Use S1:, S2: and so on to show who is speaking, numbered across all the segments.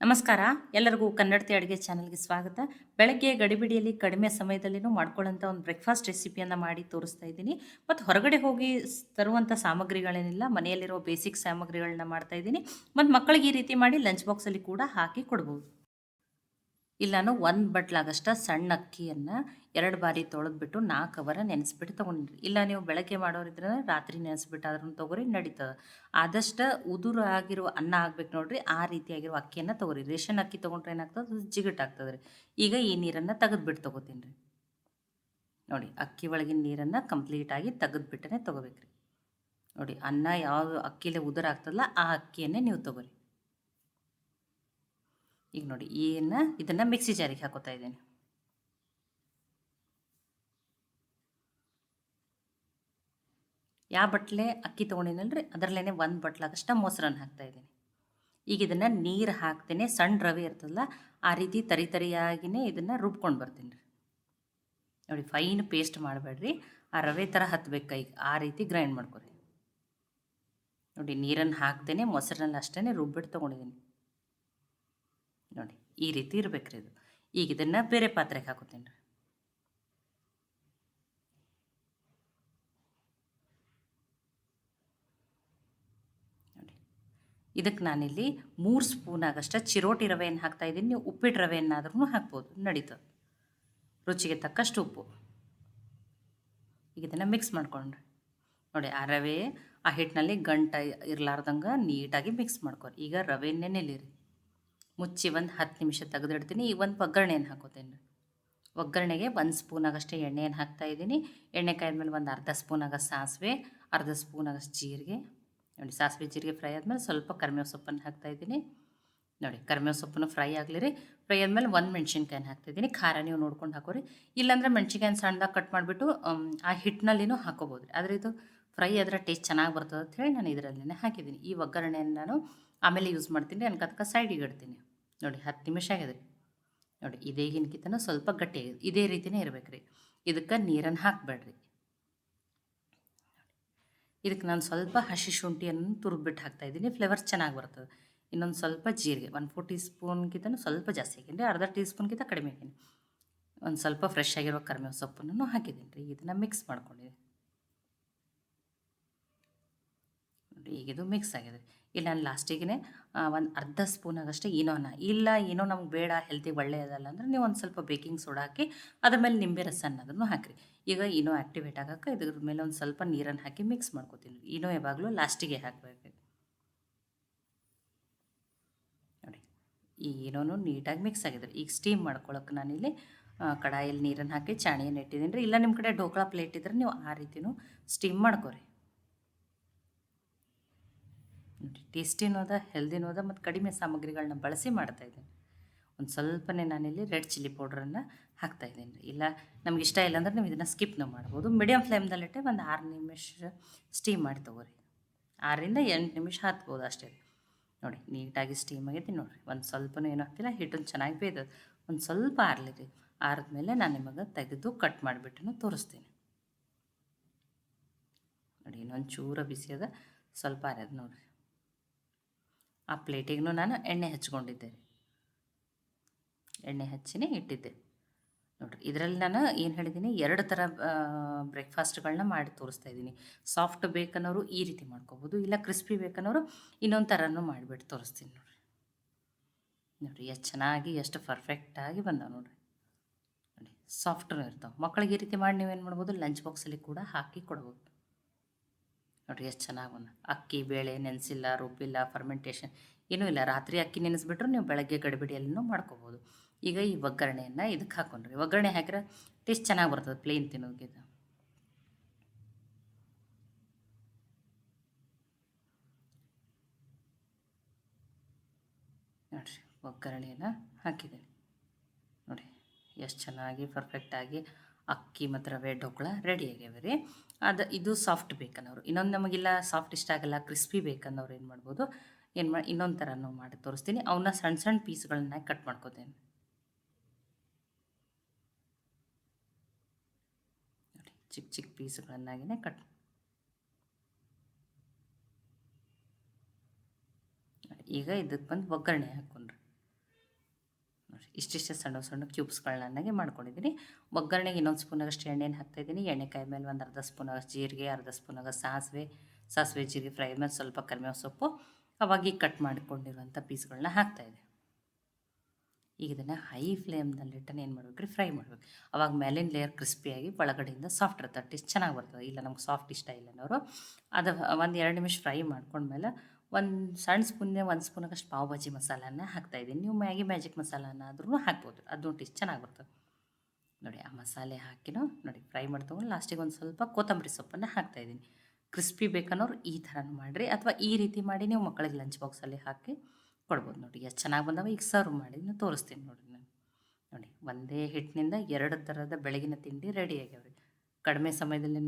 S1: ನಮಸ್ಕಾರ. ಎಲ್ಲರಿಗೂ ಕನ್ನಡತಿ ಅಡುಗೆ ಚಾನಲ್ಗೆ ಸ್ವಾಗತ. ಬೆಳಗ್ಗೆ ಗಡಿಬಿಡಿಯಲ್ಲಿ ಕಡಿಮೆ ಸಮಯದಲ್ಲಿನೂ ಮಾಡ್ಕೊಳ್ಳೋಂಥ ಒಂದು ಬ್ರೇಕ್ಫಾಸ್ಟ್ ರೆಸಿಪಿಯನ್ನು ಮಾಡಿ ತೋರಿಸ್ತಾ ಇದ್ದೀನಿ. ಮತ್ತು ಹೊರಗಡೆ ಹೋಗಿ ತರುವಂಥ ಸಾಮಗ್ರಿಗಳೇನಿಲ್ಲ, ಮನೆಯಲ್ಲಿರೋ ಬೇಸಿಕ್ ಸಾಮಗ್ರಿಗಳನ್ನ ಮಾಡ್ತಾ ಇದ್ದೀನಿ. ಮತ್ತು ಮಕ್ಕಳಿಗೆ ಈ ರೀತಿ ಮಾಡಿ ಲಂಚ್ ಬಾಕ್ಸಲ್ಲಿ ಕೂಡ ಹಾಕಿ ಕೊಡ್ಬೋದು. ಇಲ್ಲಿ ಒಂದು ಬಟ್ಲಾಗಷ್ಟ ಸಣ್ಣ ಅಕ್ಕಿಯನ್ನು ಎರಡು ಬಾರಿ ತೊಳೆದ್ಬಿಟ್ಟು ನಾಲ್ಕು ಅವರ ನೆನೆಸ್ಬಿಟ್ಟು ತೊಗೊಂಡಿರಿ. ಇಲ್ಲ ನೀವು ಬೆಳಗ್ಗೆ ಮಾಡೋರಿದ್ರೆ ರಾತ್ರಿ ನೆನೆಸ್ಬಿಟ್ಟು ಅದ್ರನ್ನ ತೊಗೊರಿ, ನಡೀತದೆ. ಆದಷ್ಟು ಉದುರು ಆಗಿರೋ ಅನ್ನ ಆಗ್ಬೇಕು ನೋಡ್ರಿ, ಆ ರೀತಿಯಾಗಿರೋ ಅಕ್ಕಿಯನ್ನು ತೊಗೊರಿ. ರೇಷನ್ ಅಕ್ಕಿ ತೊಗೊಂಡ್ರೆ ಏನಾಗ್ತದೆ? ಜಿಗಟಾಗ್ತದೆ ರೀ ಈಗ ಈ ನೀರನ್ನು ತೆಗೆದ್ಬಿಟ್ಟು ತೊಗೋತೀನಿ ರೀ ನೋಡಿ, ಅಕ್ಕಿ ಒಳಗಿನ ನೀರನ್ನು ಕಂಪ್ಲೀಟಾಗಿ ತೆಗೆದ್ಬಿಟ್ಟನೆ ತೊಗೋಬೇಕ್ರಿ. ನೋಡಿ, ಅನ್ನ ಯಾವ ಅಕ್ಕಿಲೆ ಉದುರಾಗ್ತದಲ್ಲ ಆ ಅಕ್ಕಿಯನ್ನೇ ನೀವು ತೊಗೊರಿ. ಈಗ ನೋಡಿ, ಏನು? ಇದನ್ನು ಮಿಕ್ಸಿ ಜಾರಿಗೆ ಹಾಕೋತಾ ಇದ್ದೀನಿ. ಯಾವ ಬಟ್ಲೆ ಅಕ್ಕಿ ತೊಗೊಂಡಿನಲ್ರಿ ಅದರಲ್ಲೇ ಒಂದು ಬಟ್ಲಾಗಷ್ಟ ಮೊಸರನ್ನು ಹಾಕ್ತಾ ಇದ್ದೀನಿ. ಈಗ ಇದನ್ನು ನೀರು ಹಾಕ್ತೇನೆ, ಸಣ್ಣ ರವೆ ಇರ್ತದಲ್ಲ, ಆ ರೀತಿ ತರಿ ತರಿಯಾಗಿನೇ ಇದನ್ನು ರುಬ್ಕೊಂಡು ಬರ್ತೀನಿ ರೀ. ನೋಡಿ ಫೈನ್ ಪೇಸ್ಟ್ ಮಾಡಬೇಡ್ರಿ. ಆ ರವೆ ಥರ ಹತ್ಬೇಕು ಈಗ, ಆ ರೀತಿ ಗ್ರೈಂಡ್ ಮಾಡ್ಕೊರಿ. ನೋಡಿ, ನೀರನ್ನು ಹಾಕ್ತೇನೆ, ಮೊಸರನ್ನ ಅಷ್ಟೇ ರುಬ್ಬಿಟ್ಟು ತೊಗೊಂಡಿದ್ದೀನಿ. ನೋಡಿ, ಈ ರೀತಿ ಇರ್ಬೇಕ್ರಿ ಇದು. ಈಗ ಇದನ್ನು ಬೇರೆ ಪಾತ್ರೆಗೆ ಹಾಕೋತೀನಿ ರೀ. ನೋಡಿ ಇದಕ್ಕೆ ನಾನಿಲ್ಲಿ ಮೂರು ಸ್ಪೂನ್ ಆಗಷ್ಟ ಚಿರೋಟಿ ರವೆಯನ್ನು ಹಾಕ್ತಾ ಇದ್ದೀನಿ. ನೀವು ಉಪ್ಪಿಟ್ಟು ರವೆಯನ್ನಾದ್ರೂ ಹಾಕ್ಬೋದು. ನಡೀತದೆ. ರುಚಿಗೆ ತಕ್ಕಷ್ಟು ಉಪ್ಪು. ಈಗ ಇದನ್ನು ಮಿಕ್ಸ್ ಮಾಡ್ಕೊಂಡ್ರಿ. ನೋಡಿ, ಆ ರವೆ ಆ ಹಿಟ್ಟಿನಲ್ಲಿ ಗಂಟ ಇರಲಾರ್ದಂಗೆ ನೀಟಾಗಿ ಮಿಕ್ಸ್ ಮಾಡ್ಕೊರಿ. ಈಗ ರವೆನೇ ನೆನೆಲಿರಿ ಮುಚ್ಚಿ ಒಂದು ಹತ್ತು ನಿಮಿಷ ತೆಗೆದಿಡ್ತೀನಿ. ಈಗ ಒಂದು ಒಗ್ಗರಣೆಯನ್ನು ಹಾಕೋತೀನಿ ಒಗ್ಗರಣೆಗೆ ಒಂದು ಸ್ಪೂನಾಗಷ್ಟೇ ಎಣ್ಣೆಯನ್ನು ಹಾಕ್ತಾ ಇದ್ದೀನಿ. ಎಣ್ಣೆ ಮೇಲೆ ಒಂದು ಅರ್ಧ ಸ್ಪೂನಾಗ ಸಾಸಿವೆ, ಅರ್ಧ ಸ್ಪೂನಾಗಷ್ಟು ಜೀರಿಗೆ. ನೋಡಿ, ಸಾಸಿವೆ, ಜೀರಿಗೆ ಫ್ರೈ ಆದಮೇಲೆ ಸ್ವಲ್ಪ ಕರಿಬೇವು ಸೊಪ್ಪನ್ನು ಹಾಕ್ತಾ ಇದ್ದೀನಿ. ನೋಡಿ ಕರಿಬೇವು ಸೊಪ್ಪನ್ನು ಫ್ರೈ ಆಗಲಿ ರೀ ಫ್ರೈ ಆದಮೇಲೆ ಒಂದು ಮೆಣ್ಸಿನ್ಕಾಯಿನ ಹಾಕ್ತಾಯಿದ್ದೀನಿ ಖಾರ ನೀವು ನೋಡ್ಕೊಂಡು ಹಾಕೋರಿ. ಇಲ್ಲಾಂದರೆ ಮೆಣ್ಸಿನ್ಕಾಯಿನ ಸಣ್ಣದಾಗಿ ಕಟ್ ಮಾಡಿಬಿಟ್ಟು ಆ ಹಿಟ್ಟಿನಲ್ಲಿನೂ ಹಾಕೋಬೋದು ರೀ ಆದರೆ ಇದು ಫ್ರೈ ಅದರ ಟೇಸ್ಟ್ ಚೆನ್ನಾಗಿ ಬರ್ತದೆ ಅಂತ ಹೇಳಿ ನಾನು ಇದರಲ್ಲೇ ಹಾಕಿದ್ದೀನಿ. ಈ ಒಗ್ಗರಣೆಯನ್ನು ನಾನು ಆಮೇಲೆ ಯೂಸ್ ಮಾಡ್ತೀನಿ. ಅನ್ಕದಕ್ಕೆ ಸೈಡಿಗೆ ಇಡ್ತೀನಿ. ನೋಡಿ ಹತ್ತು ನಿಮಿಷ ಆಗಿದೆ. ನೋಡಿ ಇದೇಗಿನಕಿತನ ಸ್ವಲ್ಪ ಗಟ್ಟಿಯಾಗಿದೆ ಇದೇ ರೀತಿನೇ ಇರಬೇಕು ರೀ ಇದಕ್ಕೆ ನೀರನ್ನು ಹಾಕಬೇಡ್ರಿ. ಇದಕ್ಕೆ ನಾನು ಸ್ವಲ್ಪ ಹಸಿ ಶುಂಠಿಯನ್ನು ತುರಿದ್ಬಿಟ್ಟು ಹಾಕ್ತಾಯಿದ್ದೀನಿ ಫ್ಲೇವರ್ ಚೆನ್ನಾಗಿ ಬರ್ತದೆ. ಇನ್ನೊಂದು ಸ್ವಲ್ಪ ಜೀರಿಗೆ ಒನ್ ಫೋರ್ ಟೀ ಸ್ಪೂನ್ಗಿಂತ ಸ್ವಲ್ಪ ಜಾಸ್ತಿ ಹಾಕೀನಿ ರೀ ಅರ್ಧ ಟೀ ಸ್ಪೂನ್ಗಿಂತ ಕಡಿಮೆ ಹಾಕೀನಿ ಒಂದು ಸ್ವಲ್ಪ ಫ್ರೆಶ್ ಆಗಿರೋ ಕರಿಬೇವು ಸೊಪ್ಪನ್ನು ಹಾಕಿದ್ದೀನಿ ರೀ. ಇದನ್ನು ಮಿಕ್ಸ್ ಮಾಡ್ಕೊಂಡಿದ್ದೀನಿ. ಈಗ ಇದು ಮಿಕ್ಸ್ ಆಗಿದೆ. ಇಲ್ಲಿ, ನಾನು ಲಾಸ್ಟಿಗೆ ಒಂದು ಅರ್ಧ ಸ್ಪೂನ್ ಆಗಷ್ಟೇ ಇನೋನ ಇಲ್ಲ, ಏನೋ ನಮ್ಗೆ ಬೇಡ ಹೆಲ್ತಿಗೆ ಒಳ್ಳೆಯದಲ್ಲ ಅಂದರೆ ನೀವು ಒಂದು ಸ್ವಲ್ಪ ಬೇಕಿಂಗ್ ಸೋಡಾ ಹಾಕಿ, ಅದ್ರ ಮೇಲೆ ನಿಂಬೆ ರಸ ಅನ್ನೋದನ್ನು ಹಾಕಿರಿ. ಈಗ ಏನೋ ಆ್ಯಕ್ಟಿವೇಟ್ ಆಗೋಕ್ಕೆ ಇದ್ರ ಮೇಲೆ ಒಂದು ಸ್ವಲ್ಪ ನೀರನ್ನು ಹಾಕಿ ಮಿಕ್ಸ್ ಮಾಡ್ಕೊತೀನಿ. ಏನೋ ಯಾವಾಗಲೂ ಲಾಸ್ಟಿಗೆ ಹಾಕಬೇಕು. ನೋಡಿ, ಈ ಏನೋನು ನೀಟಾಗಿ ಮಿಕ್ಸ್ ಆಗಿದೆ. ಈಗ ಸ್ಟೀಮ್ ಮಾಡ್ಕೊಳಕ್ಕೆ ನಾನಿಲ್ಲಿ ಕಡಾಯಲ್ಲಿ ನೀರನ್ನು ಹಾಕಿ, ಚಾಣಿಯನ್ನು ಇಟ್ಟಿದ್ದೀನಿ ರೀ. ಇಲ್ಲ ನಿಮ್ಮ ಕಡೆ ಢೋಕಳ ಪ್ಲೇಟ್ ಇದ್ರೆ ನೀವು ಆ ರೀತಿಯೂ ಸ್ಟೀಮ್ ಮಾಡ್ಕೊರಿ. ನೋಡಿ ಟೇಸ್ಟಿನೂ ಅದ ಹೆಲ್ದಿನೂ ಅದ ಮತ್ತು ಕಡಿಮೆ ಸಾಮಗ್ರಿಗಳನ್ನ ಬಳಸಿ ಮಾಡ್ತಾಯಿದ್ದೀನಿ ಒಂದು ಸ್ವಲ್ಪನೇ ನಾನಿಲ್ಲಿ ರೆಡ್ ಚಿಲ್ಲಿ ಪೌಡ್ರನ್ನು ಹಾಕ್ತಾಯಿದ್ದೀನಿ ರೀ ಇಲ್ಲ, ನಮ್ಗೆ ಇಷ್ಟ ಇಲ್ಲ ಅಂದ್ರೆ ನೀವು ಇದನ್ನು ಸ್ಕಿಪ್ನೂ ಮಾಡ್ಬೋದು. ಮೀಡಿಯಮ್ ಫ್ಲೇಮ್ದಲ್ಲಿಟ್ಟೆ ಒಂದು ಆರು ನಿಮಿಷ ಸ್ಟೀಮ್ ಮಾಡಿ ತಗೋರಿ. ಆರರಿಂದ ಎಂಟು ನಿಮಿಷ ಹತ್ಬೋದು ಅಷ್ಟೇ. ನೋಡಿ, ನೀಟಾಗಿ ಸ್ಟೀಮ್ ಆಗೈತಿ ನೋಡಿರಿ. ಒಂದು ಸ್ವಲ್ಪನೂ ಏನಾಗ್ತಿಲ್ಲ ಹಿಟ್ಟನ್ನು ಚೆನ್ನಾಗಿ ಬೇಯ್ತದೆ. ಒಂದು ಸ್ವಲ್ಪ ಆರಲಿ ರೀ ಆರಿದ್ಮೇಲೆ ನಾನು ನಿಮಗೆ ತೆಗೆದು ಕಟ್ ಮಾಡಿಬಿಟ್ಟು ತೋರಿಸ್ತೀನಿ. ನೋಡಿ, ಇನ್ನೊಂದು ಚೂರ ಬಿಸಿ ಅದ. ಸ್ವಲ್ಪ ಆರ್ಯದ ನೋಡಿರಿ. ಆ ಪ್ಲೇಟಿಗೂ ನಾನು ಎಣ್ಣೆ ಹಚ್ಕೊಂಡಿದ್ದೆ. ಎಣ್ಣೆ ಹಚ್ಚಿನೇ ಇಟ್ಟಿದ್ದೆ. ನೋಡಿರಿ, ಇದರಲ್ಲಿ ನಾನು ಏನು ಹೇಳಿದ್ದೀನಿ, ಎರಡು ಥರ ಬ್ರೇಕ್ಫಾಸ್ಟ್ಗಳನ್ನ ಮಾಡಿ ತೋರಿಸ್ತಾ ಇದ್ದೀನಿ. ಸಾಫ್ಟ್ ಬೇಕನ್ನೋರು ಈ ರೀತಿ ಮಾಡ್ಕೋಬೋದು, ಇಲ್ಲ ಕ್ರಿಸ್ಪಿ ಬೇಕನ್ನೋರು ಇನ್ನೊಂದು ಥರನೂ ಮಾಡಿಬಿಟ್ಟು ತೋರಿಸ್ತೀನಿ ನೋಡಿರಿ. ನೋಡಿರಿ, ಎಷ್ಟು ಚೆನ್ನಾಗಿ, ಎಷ್ಟು ಪರ್ಫೆಕ್ಟಾಗಿ ಬಂದಾವೆ ನೋಡಿರಿ. ನೋಡಿ ಇರ್ತಾವೆ. ಮಕ್ಕಳಿಗೆ ಈ ರೀತಿ ಮಾಡಿ ನೀವೇನು ಮಾಡ್ಬೋದು, ಲಂಚ್ ಬಾಕ್ಸಲ್ಲಿ ಕೂಡ ಹಾಕಿ ಕೊಡ್ಬೋದು. ನೋಡಿರಿ ಎಷ್ಟು ಚೆನ್ನಾಗಿ ಅಕ್ಕಿ, ಬೇಳೆ, ನೆನೆಸಿಲ್ಲ, ರುಬ್ಬಿಲ್ಲ ಫರ್ಮೆಂಟೇಷನ್ ಏನೂ ಇಲ್ಲ. ರಾತ್ರಿ ಅಕ್ಕಿ ನೆನೆಸ್ಬಿಟ್ರೆ ನೀವು ಬೆಳಗ್ಗೆ ಗಡಿಬಿಡಿಯಲ್ಲಿನೂ ಮಾಡ್ಕೋಬೋದು. ಈಗ ಈ ಒಗ್ಗರಣೆಯನ್ನು ಇದಕ್ಕೆ ಹಾಕೊಂಡ್ರಿ. ಒಗ್ಗರಣೆ ಹಾಕಿದ್ರೆ ಟೇಸ್ಟ್ ಚೆನ್ನಾಗಿ ಬರ್ತದೆ ಪ್ಲೇನ್ ತಿನ್ನೋದಕ್ಕಿಂತ ನೋಡಿರಿ, ಒಗ್ಗರಣೆಯನ್ನು ಹಾಕಿದ್ದೀನಿ. ನೋಡಿ, ಎಷ್ಟು ಚೆನ್ನಾಗಿ ಪರ್ಫೆಕ್ಟಾಗಿ ಅಕ್ಕಿ ಮತ್ತು ರವೆ ಢೋಕಳ ರೆಡಿ ಆಗ್ಯಾವೆ ರೀ. ಅದು ಇದು ಸಾಫ್ಟ್ ಬೇಕನ್ನೋರು. ಇನ್ನೊಂದು ನಮಗಿಲ್ಲ ಸಾಫ್ಟ್ ಇಷ್ಟ ಆಗಲ್ಲ ಕ್ರಿಸ್ಪಿ ಬೇಕನ್ನೋರು ಏನು ಮಾಡ್ಬೋದು? ಏನು ಮಾಡಿ ಇನ್ನೊಂದು ಥರ ನಾವು ಮಾಡಿ ತೋರಿಸ್ತೀನಿ. ಅವನ್ನ ಸಣ್ಣ ಸಣ್ಣ ಪೀಸ್ಗಳನ್ನ ಕಟ್ ಮಾಡ್ಕೋತೇನೆ. ಚಿಕ್ಕ ಚಿಕ್ಕ ಪೀಸ್ಗಳನ್ನಾಗಿನೇ ಕಟ್ ಈಗ ಇದಕ್ಕೆ ಬಂದು ಒಗ್ಗರಣೆ ಹಾಕ್ಕೊಂಡ್ರಿ ಇಷ್ಟಿಷ್ಟೇ ಸಣ್ಣ ಸಣ್ಣ ಕ್ಯೂಬ್ಸ್ಗಳನ್ನಾಗಿ ಮಾಡ್ಕೊಂಡಿದ್ದೀನಿ. ಒಗ್ಗರಣೆಗೆ ಇನ್ನೊಂದು ಸ್ಪೂನಾಗಷ್ಟು ಎಣ್ಣೆನ ಹಾಕ್ತಾಯಿದ್ದೀನಿ ಎಣ್ಣೆಕಾಯಿ ಮೇಲೆ ಒಂದು ಅರ್ಧ ಸ್ಪೂನಾಗಷ್ಟು ಜೀರಿಗೆ, ಅರ್ಧ ಸ್ಪೂನಾಗ ಸಾಸಿವೆ ಸಾಸಿವೆ, ಜೀರಿಗೆ ಫ್ರೈ ಮೇಲೆ ಸ್ವಲ್ಪ ಕರಿಬೇವು ಸೊಪ್ಪು ಅವಾಗಿ ಕಟ್ ಮಾಡಿಕೊಂಡಿರುವಂಥ ಪೀಸ್ಗಳನ್ನ ಹಾಕ್ತಾಯಿದ್ದೆ ಈಗ ಇದನ್ನು ಹೈ ಫ್ಲೇಮ್ನಲ್ಲಿಟ್ಟನ್ನು ಏನು ಮಾಡ್ಬೇಕ್ರಿ? ಫ್ರೈ ಮಾಡ್ಬೇಕು. ಅವಾಗ ಮೇಲಿನ ಲೇಯರ್ ಕ್ರಿಸ್ಪಿಯಾಗಿ ಒಳಗಡೆಯಿಂದ ಸಾಫ್ಟ್ ಇರುತ್ತೆ. ಟೇಸ್ಟ್ ಚೆನ್ನಾಗಿ ಬರ್ತದೆ. ಇಲ್ಲ, ನಮ್ಗೆ ಸಾಫ್ಟ್ ಇಷ್ಟ ಇಲ್ಲ ಅನ್ನೋರು. ಅದು ಒಂದು ಎರಡು ನಿಮಿಷ ಫ್ರೈ ಮಾಡ್ಕೊಂಡ್ಮೇಲೆ ಒಂದು ಸಣ್ಣ ಸ್ಪೂನ್ನೇ ಒಂದು ಸ್ಪೂನಕ್ಕಷ್ಟು ಪಾವ್ ಭಾಜಿ ಮಸಾಲನ ಹಾಕ್ತಾಯಿದ್ದೀನಿ ನೀವು ಮ್ಯಾಗಿ, ಮ್ಯಾಜಿಕ್ ಮಸಾಲಾನ ಆದ್ರೂ ಹಾಕ್ಬೋದು. ಅದು ಟೇಸ್ಟ್ ಚೆನ್ನಾಗಿ ಬರ್ತದೆ. ನೋಡಿ ಆ ಮಸಾಲೆ ಹಾಕಿನೋ ನೋಡಿ ಫ್ರೈ ಮಾಡ್ಕೊಂಡು ಲಾಸ್ಟಿಗೆ ಒಂದು ಸ್ವಲ್ಪ ಕೊತ್ತಂಬರಿ ಸೊಪ್ಪನ್ನು ಹಾಕ್ತಾಯಿದ್ದೀನಿ ಕ್ರಿಸ್ಪಿ ಬೇಕನ್ನೋರು ಈ ಥರನೂ ಮಾಡಿರಿ. ಅಥವಾ ಈ ರೀತಿ ಮಾಡಿ ನೀವು ಮಕ್ಕಳಿಗೆ ಲಂಚ್ ಬಾಕ್ಸಲ್ಲಿ ಹಾಕಿ ಕೊಡ್ಬೋದು ನೋಡಿ. ಎಷ್ಟು ಚೆನ್ನಾಗಿ ಬಂದವ ಈಗ ಸರ್ವ್ ಮಾಡಿ ನಾನು ತೋರಿಸ್ತೀನಿ ನೋಡಿ ನಾನು. ನೋಡಿ ಒಂದೇ ಹಿಟ್ಟಿನಿಂದ ಎರಡು ಥರದ ಬೆಳಗಿನ ತಿಂಡಿ ರೆಡಿ ಆಗ್ಯಾವ್ರಿ. ಕಡಿಮೆ ಸಮಯದಲ್ಲಿ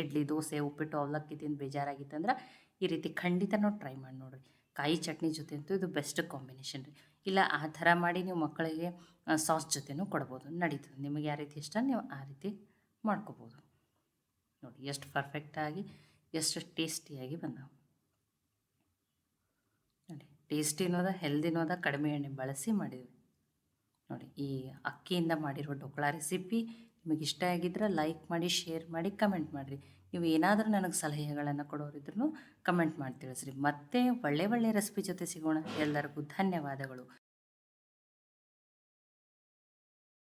S1: ಇಡ್ಲಿ, ದೋಸೆ, ಉಪ್ಪಿಟ್ಟು, ಅವಲಕ್ಕಿ ತಿಂದು ಬೇಜಾರಾಗಿತ್ತಂದ್ರೆ ಈ ರೀತಿ ಖಂಡಿತ ನಾವು ಟ್ರೈ ಮಾಡಿ ನೋಡಿರಿ. ಕಾಯಿ ಚಟ್ನಿ ಜೊತೆ ಅಂತೂ ಇದು ಬೆಸ್ಟ್ ಕಾಂಬಿನೇಷನ್ ರೀ. ಇಲ್ಲ ಆ ಥರ ಮಾಡಿ ನೀವು ಮಕ್ಕಳಿಗೆ ಸಾಸ್ ಜೊತೆನೂ ಕೊಡ್ಬೋದು. ನಡೀತದೆ. ನಿಮಗೆ ಯಾವ ರೀತಿ ಇಷ್ಟ ನೀವು ಆ ರೀತಿ ಮಾಡ್ಕೋಬೋದು. ನೋಡಿ, ಎಷ್ಟು ಪರ್ಫೆಕ್ಟಾಗಿ ಎಷ್ಟು ಟೇಸ್ಟಿಯಾಗಿ ಬಂದವು. ನೋಡಿ ಟೇಸ್ಟಿನೂ ಅದ ಹೆಲ್ದಿನೂ ಅದ ಕಡಿಮೆ ಎಣ್ಣೆ ಬಳಸಿ ಮಾಡಿದ್ವಿ. ನೋಡಿ, ಈ ಅಕ್ಕಿಯಿಂದ ಮಾಡಿರೋ ಡೊಕ್ಳ ರೆಸಿಪಿ ನಿಮಗೆ ಇಷ್ಟ ಆಗಿದ್ರೆ ಲೈಕ್ ಮಾಡಿ ಶೇರ್ ಮಾಡಿ ಕಮೆಂಟ್ ಮಾಡಿರಿ. ನೀವು ಏನಾದರೂ ನನಗೆ ಸಲಹೆಗಳನ್ನು ಕೊಡೋರಿದ್ರು ಕಮೆಂಟ್ ಮಾಡಿ ತಿಳಿಸ್ರಿ ಮತ್ತೆ ಒಳ್ಳೆ ಒಳ್ಳೆ ರೆಸಿಪಿ ಜೊತೆ ಸಿಗೋಣ. ಎಲ್ಲರಿಗೂ ಧನ್ಯವಾದಗಳು.